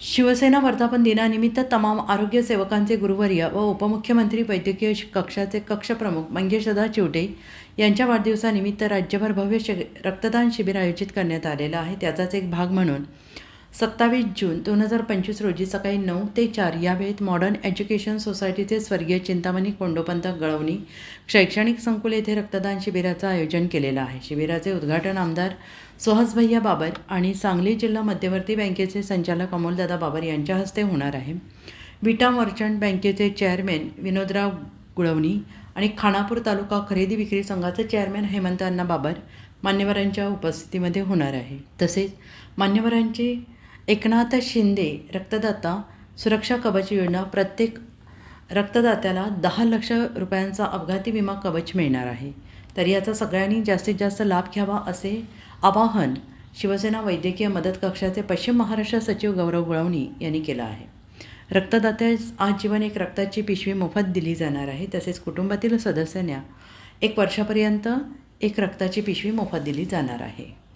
शिवसेना वर्धापन दिनानिमित्त तमाम आरोग्य सेवकांचे गुरुवर्य व उपमुख्यमंत्री वैद्यकीय कक्षाचे कक्षप्रमुख मंगेशदा चिवटे यांच्या वाढदिवसानिमित्त राज्यभर भव्य शि रक्तदान शिबिर आयोजित करण्यात आलेलं आहे. त्याचाच एक भाग म्हणून सत्तावीस जून दोन हजार पंचवीस रोजी सकाळी नऊ ते चार या वेळेत मॉडर्न एज्युकेशन सोसायटीचे स्वर्गीय चिंतामणी कोंडोपंत गळवणी शैक्षणिक संकुल येथे रक्तदान शिबिराचं आयोजन केलेलं आहे. शिबिराचे उद्घाटन आमदार सुहासभैया बाबर आणि सांगली जिल्हा मध्यवर्ती बँकेचे संचालक अमोलदादा बाबर यांच्या हस्ते होणार आहे. विटा मर्चंट बँकेचे चेअरमॅन विनोदराव गुळवणी आणि खानापूर तालुका खरेदी विक्री संघाचे चेअरमॅन हेमंत अण्णा बाबर मान्यवरांच्या उपस्थितीमध्ये होणार आहे. तसेच मान्यवरांचे एकनाथ शिंदे रक्तदाता सुरक्षा कवच योजना प्रत्येक रक्तदात्याला दहा लक्ष रुपयांचा अपघाती विमा कवच मिळणार आहे. तर याचा सगळ्यांनी जास्तीत जास्त लाभ घ्यावा असे आवाहन शिवसेना वैद्यकीय मदत कक्षाचे पश्चिम महाराष्ट्र सचिव गौरव गुळवणी यांनी केलं आहे. रक्तदात्यास आजीवन एक रक्ताची पिशवी मोफत दिली जाणार आहे. तसेच कुटुंबातील सदस्यांना एक वर्षापर्यंत एक रक्ताची पिशवी मोफत दिली जाणार आहे.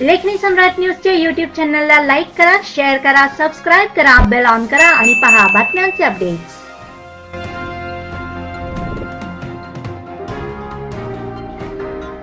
लेखनी सम्राट न्यूजचे युट्यूब चॅनलला लाईक करा शेअर करा सबस्क्राईब करा बेल ऑन करा आणि पहा बातम्यांचे अपडेट्स